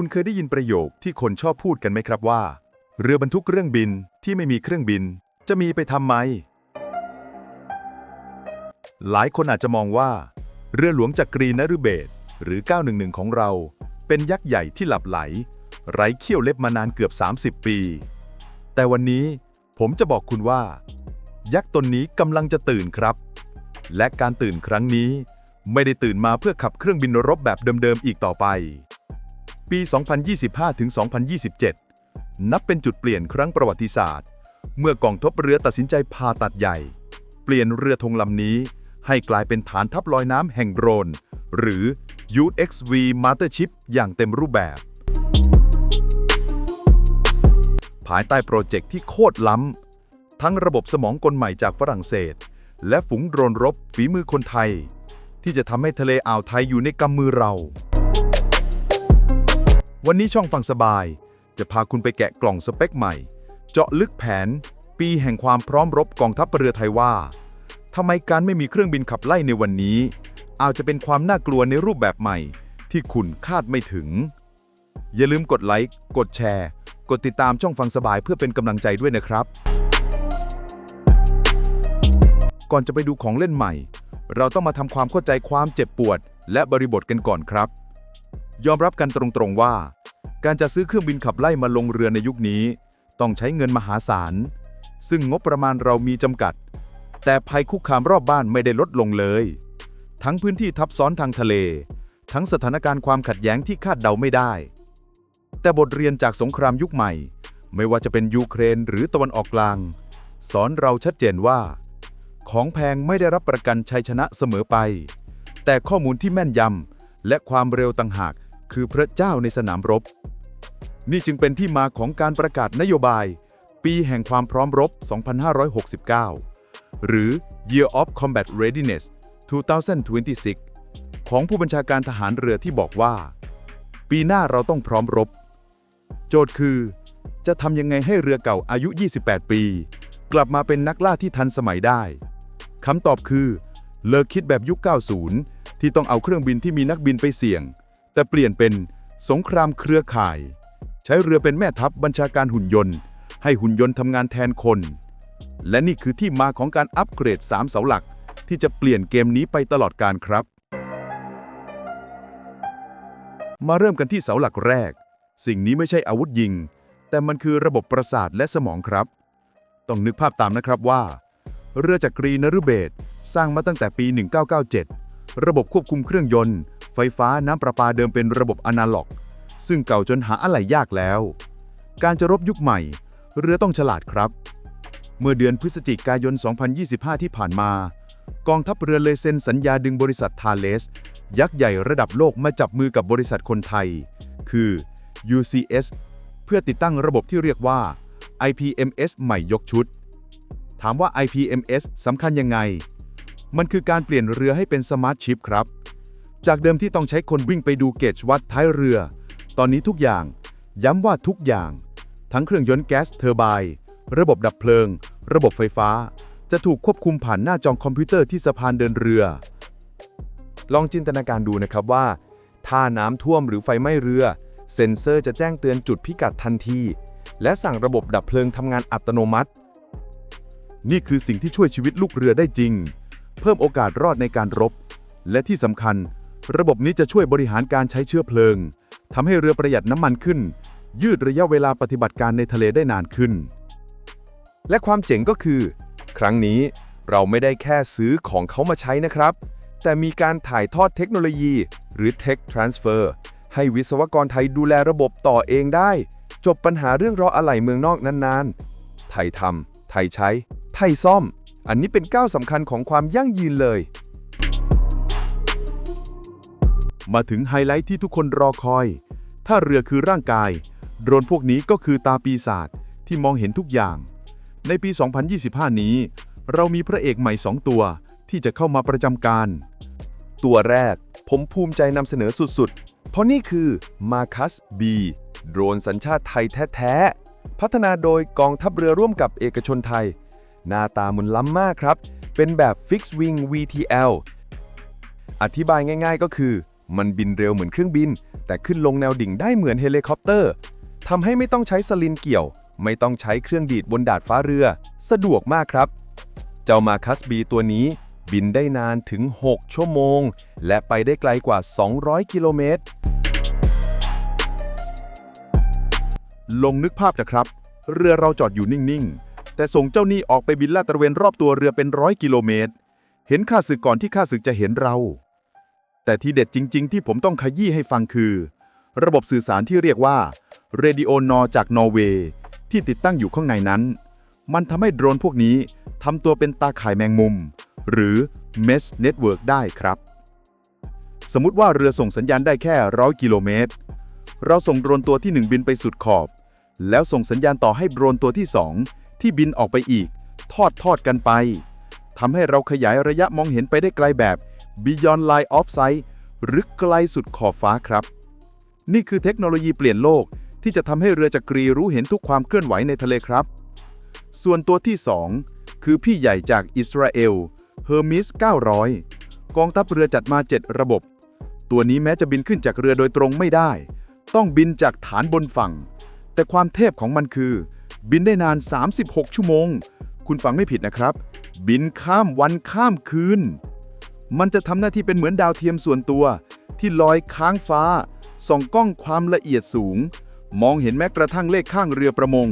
คุณเคยได้ยินประโยคที่คนชอบพูดกันไหมครับว่า เรือบรรทุกเครื่องบินที่ไม่มีเครื่องบิน จะมีไปทำไม หลายคนอาจจะมองว่า เรือหลวงจักรีนฤเบศหรือ 911 ของเรา เป็นยักษ์ใหญ่ที่หลับไหล ไร้เขี้ยวเล็บมานานเกือบ 30 ปี แต่วันนี้ผมจะบอกคุณว่า ยักษ์ตนนี้กำลังจะตื่นครับ และการตื่นครั้งนี้ ไม่ได้ตื่นมาเพื่อขับเครื่องบินรบแบบเดิมๆอีกต่อไป ปี 2025ถึง2027 นับเป็นจุดเปลี่ยนครั้งประวัติศาสตร์ เมื่อกองทัพเรือตัดสินใจพาตัดใหญ่ เปลี่ยนเรือธงลำนี้ ให้กลายเป็นฐานทัพลอยน้ำแห่งโดรน หรือ UXV Mothership อย่างเต็มรูปแบบ ภายใต้โปรเจกต์ที่โคตรล้ำ ทั้งระบบสมองกลใหม่จากฝรั่งเศส และฝูงโดรนรบฝีมือคนไทย ที่จะทำให้ทะเลอ่าวไทยอยู่ในกำมือเรา วันนี้ช่องฟังสบาย จะพาคุณไปแกะกล่องสเปคใหม่ เจาะลึกแผน ปีแห่งความพร้อมรบกองทัพเรือไทยว่าทำไมการไม่มีเครื่องบินขับไล่ในวันนี้ อาจจะเป็นความน่ากลัวในรูปแบบใหม่ ที่คุณคาดไม่ถึง อย่าลืมกดไลค์กดแชร์ กดติดตามช่องฟังสบายเพื่อเป็นกำลังใจด้วยนะครับ ก่อนจะไปดูของเล่นใหม่ เราต้องมาทำความเข้าใจความเจ็บปวด และบริบทกันก่อนครับ ยอมรับกันตรงๆว่า การจะซื้อเครื่องบินขับไล่มาลงเรือในยุคนี้ ต้องใช้เงินมหาศาล ซึ่งงบประมาณเรามีจำกัด แต่ภัยคุกคามรอบบ้านไม่ได้ลดลงเลย ทั้งพื้นที่ทับซ้อนทางทะเล ทั้งสถานการณ์ความขัดแย้งที่คาดเดาไม่ได้ แต่บทเรียนจากสงครามยุคใหม่ ไม่ว่าจะเป็นยูเครนหรือตะวันออกกลาง สอนเราชัดเจนว่า ของแพงไม่ได้รับประกันชัยชนะเสมอไป แต่ข้อมูลที่แม่นยำและความเร็วต่างหาก คือพระเจ้าในสนามรบ นี่จึงเป็นที่มาของการประกาศนโยบาย ปีแห่งความพร้อมรบ 2569 หรือ Year of Combat Readiness 2026 ของผู้บัญชาการทหารเรือที่บอกว่า ปีหน้าเราต้องพร้อมรบ โจทย์คือ จะทำยังไงให้เรือเก่าอายุ 28 ปี กลับมาเป็นนักล่าที่ทันสมัยได้คำตอบคือ เลิกคิดแบบยุค 90 ที่ต้องเอาเครื่องบินที่มีนักบินไปเสี่ยง แต่เปลี่ยนเป็นสงครามเครือข่าย ใช้เรือเป็นแม่ทัพบัญชาการหุ่นยนต์ ให้หุ่นยนต์ทำงานแทนคน และนี่คือที่มาของการอัปเกรด 3 เสาหลัก ที่จะเปลี่ยนเกมนี้ไปตลอดการครับ มาเริ่มกันที่เสาหลักแรก สิ่งนี้ไม่ใช่อาวุธยิง แต่มันคือระบบประสาทและสมองครับ ต้องนึกภาพตามนะครับว่า เรือจักรีนฤเบศสร้างมาตั้งแต่ปี 1997 ระบบควบคุมเครื่องยนต์ ไฟฟ้าน้ำประปาเดิมเป็นระบบอนาล็อก ซึ่งเก่าจนหาอะไหล่ยากแล้ว การจะรบยุคใหม่ เรือต้องฉลาดครับ เมื่อเดือนพฤศจิกายน 2025 ที่ผ่านมา กองทัพเรือเลยเซ็นสัญญาดึงบริษัททาเลส ยักษ์ใหญ่ระดับโลกมาจับมือกับบริษัทคนไทย คือ UCS เพื่อติดตั้งระบบที่เรียกว่า IPMS ใหม่ยกชุด ถามว่า IPMS สำคัญยังไง มันคือการเปลี่ยนเรือให้เป็นสมาร์ทชิปครับ จากเดิมที่ต้องใช้คนวิ่งไปดูเกจวัดท้ายเรือ ตอนนี้ทุกอย่าง ย้ำว่าทุกอย่าง ทั้งเครื่องยนต์แก๊สเทอร์ไบน์ระบบดับเพลิง ระบบไฟฟ้า จะถูกควบคุมผ่านหน้าจอคอมพิวเตอร์ที่สะพานเดินเรือ ลองจินตนาการดูนะครับว่า ถ้าน้ำท่วมหรือไฟไหม้เรือ เซ็นเซอร์จะแจ้งเตือนจุดพิกัดทันที และสั่งระบบดับเพลิงทำงานอัตโนมัติ นี่คือสิ่งที่ช่วยชีวิตลูกเรือได้จริง เพิ่มโอกาสรอดในการรบ และที่สำคัญ ระบบนี้จะช่วยบริหารการใช้เชื้อเพลิงทำให้เรือประหยัดน้ำมันขึ้น ยืดระยะเวลาปฏิบัติการในทะเลได้นานขึ้น และความเจ๋งก็คือ ครั้งนี้เราไม่ได้แค่ซื้อของเขามาใช้นะครับ แต่มีการถ่ายทอดเทคโนโลยี หรือ Tech Transfer ให้วิศวกรไทยดูแลระบบต่อเองได้ จบปัญหาเรื่องรออะไหล่เมืองนอกนานๆ ไทยทำไทยใช้ ไทยซ่อม อันนี้เป็นก้าวสำคัญของความยั่งยืนเลย มาถึงไฮไลท์ที่ทุกคนรอคอย ถ้าเรือคือร่างกาย โดรนพวกนี้ก็คือตาปีศาจที่มองเห็นทุกอย่าง ในปี 2025 นี้ เรามีพระเอกใหม่ 2 ตัวที่จะเข้ามาประจำการ ตัวแรกผมภูมิใจนำเสนอสุดๆ เพราะนี่คือ Marcus B โดรนสัญชาติไทยแท้ๆ พัฒนาโดยกองทัพเรือร่วมกับเอกชนไทย หน้าตามุนล้ำมากครับ เป็นแบบ Fixed Wing VTL อธิบายง่ายๆก็คือ มันบินเร็วเหมือนเครื่องบิน แต่ขึ้นลงแนวดิ่งได้เหมือนเฮลิคอปเตอร์ทำให้ไม่ต้องใช้สลินเกี่ยว ไม่ต้องใช้เครื่องดีดบนดาดฟ้าเรือ สะดวกมากครับ เจ้ามาคัสบีตัวนี้บินได้นานถึง 6 ชั่วโมง และไปได้ไกลกว่า 200 กิโลเมตร ลงนึกภาพนะครับ เรือเราจอดอยู่นิ่ง ๆ แต่ส่งเจ้านี้ออกไปบินลาดตระเวนรอบตัวเรือเป็นร้อยกิโลเมตร เห็นข้าศึกก่อนที่ข้าศึกจะเห็นเรา แต่ที่เด็ดจริง ๆ ที่ผมต้องขยี้ให้ฟังคือ ระบบสื่อสารที่เรียกว่า Radio n o จากนอร์เวย์ที่ติดตั้งอยู่ข้างในนั้น มันทำให้โดรนพวกนี้ทำตัวเป็นตาข่ายแมงมุม หรือ Mesh Network ได้ครับ สมมุติว่าเรือส่งสัญญาณได้แค่ร้อยกิโลเมตร เราส่งโดรนตัวที่ 1 บินไปสุดขอบ แล้วส่งสัญญาณต่อให้โดรนตัวที่ 2 ที่บินออกไปอีก ทอดทอดกันไปทำให้เราขยายระยะมองเห็นไปได้ไกลแบบ Beyond Line of Sight หรือไกลสุดขอบฟ้าครับ นี่คือเทคโนโลยีเปลี่ยนโลกที่จะทำให้เรือจักรีรู้เห็นทุกความเคลื่อนไหวในทะเลครับ ส่วนตัวที่ 2 คือพี่ใหญ่จากอิสราเอล Hermes 900 กองทัพเรือจัดมา 7 ระบบ ตัวนี้แม้จะบินขึ้นจากเรือโดยตรงไม่ได้ ต้องบินจากฐานบนฝั่ง แต่ความเทพของมันคือ บินได้นาน 36 ชั่วโมง คุณฟังไม่ผิดนะครับ บินข้ามวันข้ามคืน มันจะทำหน้าที่เป็นเหมือนดาวเทียมส่วนตัว ที่ลอยค้างฟ้า ส่องกล้องความละเอียดสูง มองเห็นแม้กระทั่งเลขข้างเรือประมง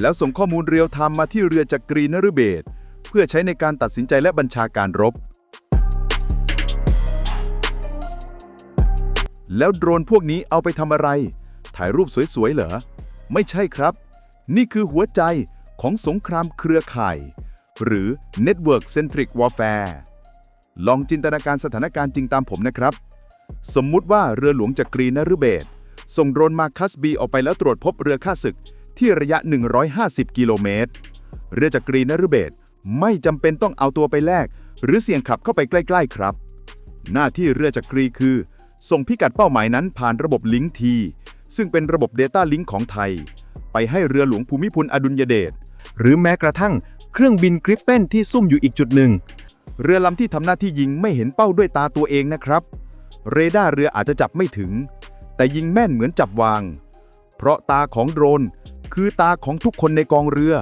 แล้วส่งข้อมูลเรียลไทม์มาที่เรือจักรีนฤเบศเพื่อใช้ในการตัดสินใจและบัญชาการรบ แล้วโดรนพวกนี้เอาไปทำอะไร ถ่ายรูปสวยๆเหรอ ไม่ใช่ครับ นี่คือหัวใจของสงครามเครือข่าย หรือ Network Centric Warfare ลองจินตนาการสถานการณ์จริงตามผมนะครับ สมมุติว่าเรือหลวงจักรีนฤเบศส่งโดรนมาคัสบีออกไปแล้วตรวจพบเรือข้าศึกที่ระยะ 150 กิโลเมตร เรือจักรีนฤเบศไม่จำเป็นต้องเอาตัวไปแลก หรือเสี่ยงขับเข้าไปใกล้ ๆ ครับ หน้าที่เรือจักรีคือ ส่งพิกัดเป้าหมายนั้นผ่านระบบลิงก์ทีซึ่งเป็นระบบ Data Link ของไทย ไปให้เรือหลวงภูมิพลอดุลยเดชหรือแม้กระทั่งเครื่องบินกริปเปนที่ซุ่มอยู่อีกจุดหนึ่ง เรือลำที่ทำหน้าที่ยิงไม่เห็นเป้าด้วยตาตัวเองนะครับ เรดาร์เรืออาจจะจับไม่ถึง แต่ยิงแม่นเหมือนจับวาง เพราะตาของโดรน คือตาของทุกคนในกองเรือ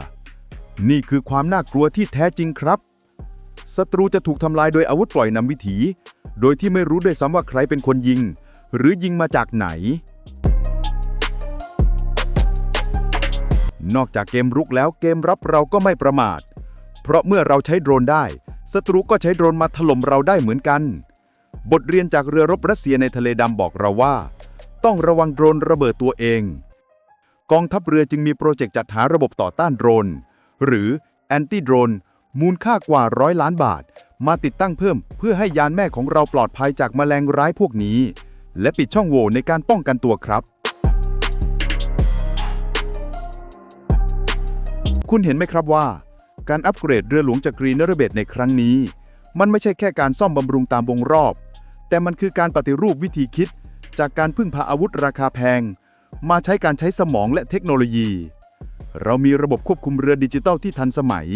นี่คือความน่ากลัวที่แท้จริงครับศัตรูจะถูกทำลายโดยอาวุธปล่อยนำวิถี โดยที่ไม่รู้ด้วยซ้ำว่าใครเป็นคนยิง หรือยิงมาจากไหน นอกจากเกมรุกแล้วเกมรับเราก็ไม่ประมาท เพราะเมื่อเราใช้โดรนได้ ศัตรูก็ใช้โดรนมาถล่มเราได้เหมือนกัน บทเรียนจากเรือรบรัสเซียในทะเลดำบอกเราว่า ต้องระวังโดรนระเบิดตัวเอง กองทัพเรือจึงมีโปรเจกต์จัดหาระบบต่อต้านโดรน หรือแอนตี้โดรนมูลค่ากว่าร้อยล้านบาท มาติดตั้งเพิ่มเพื่อให้ยานแม่ของเราปลอดภัยจากแมลงร้ายพวกนี้ และปิดช่องโหว่ในการป้องกันตัวครับ คุณเห็นไหมครับว่า การอัปเกรดเรือหลวงจักรีนฤเบศในครั้งนี้ มันไม่ใช่แค่การซ่อมบำรุงตามวงรอบ แต่มันคือการปฏิรูปวิธีคิด จากการพึ่งพาอาวุธราคาแพง มาใช้การใช้สมองและเทคโนโลยี เรามีระบบควบคุมเรือดิจิตัลที่ทันสมัย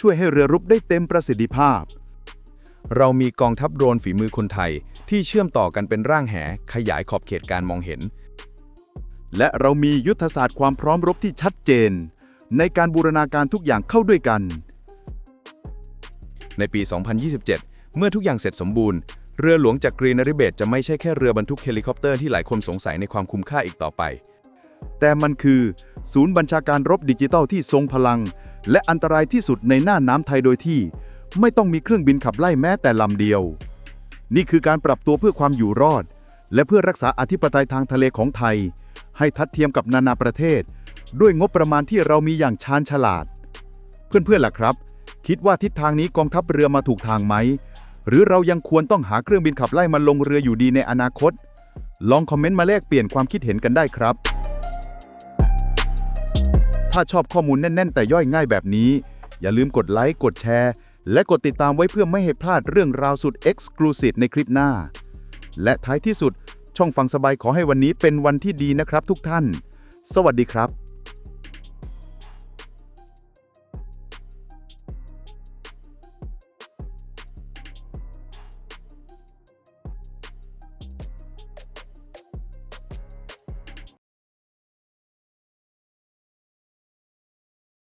ช่วยให้เรือรบได้เต็มประสิทธิภาพ เรามีกองทัพโดรนฝีมือคนไทย ที่เชื่อมต่อกันเป็นร่างแหขยายขอบเขตการมองเห็น และเรามียุทธศาสตร์ความพร้อมรบที่ชัดเจน ในการบูรณาการทุกอย่างเข้าด้วยกัน ในปี 2027 เมื่อทุกอย่างเสร็จสมบูรณ์ เรือหลวงจากกรีนริเบตจะไม่ใช่แค่เรือบรรทุกเฮลิคอปเตอร์ที่หลายคนสงสัยในความคุ้มค่าอีกต่อไป แต่มันคือ ศูนย์บัญชาการรบดิจิตัลที่ทรงพลัง และอันตรายที่สุดในหน้าน้ำไทยโดยที่ ไม่ต้องมีเครื่องบินขับไล่แม้แต่ลำเดียว นี่คือการปรับตัวเพื่อความอยู่รอด และเพื่อรักษาอธิปไตยทางทะเลของไทย ให้ทัดเทียมกับนานาประเทศ ด้วยงบประมาณที่เรามีอย่างชาญฉลาด เพื่อนๆล่ะครับ คิดว่าทิศทางนี้กองทัพเรือมาถูกทางไหม หรือเรายังควรต้องหาเครื่องบินขับไล่มาลงเรืออยู่ดีในอนาคต ลองคอมเมนต์มาแลกเปลี่ยนความคิดเห็นกันได้ครับ ถ้าชอบข้อมูลแน่น ๆ แต่ย่อยง่ายแบบนี้ อย่าลืมกดไลค์กดแชร์ และกดติดตามไว้เพื่อไม่ให้พลาดเรื่องราวสุด Exclusive ในคลิปหน้า และท้ายที่สุดช่องฟังสบายขอให้วันนี้เป็นวันที่ดีนะครับทุกท่าน สวัสดีครับ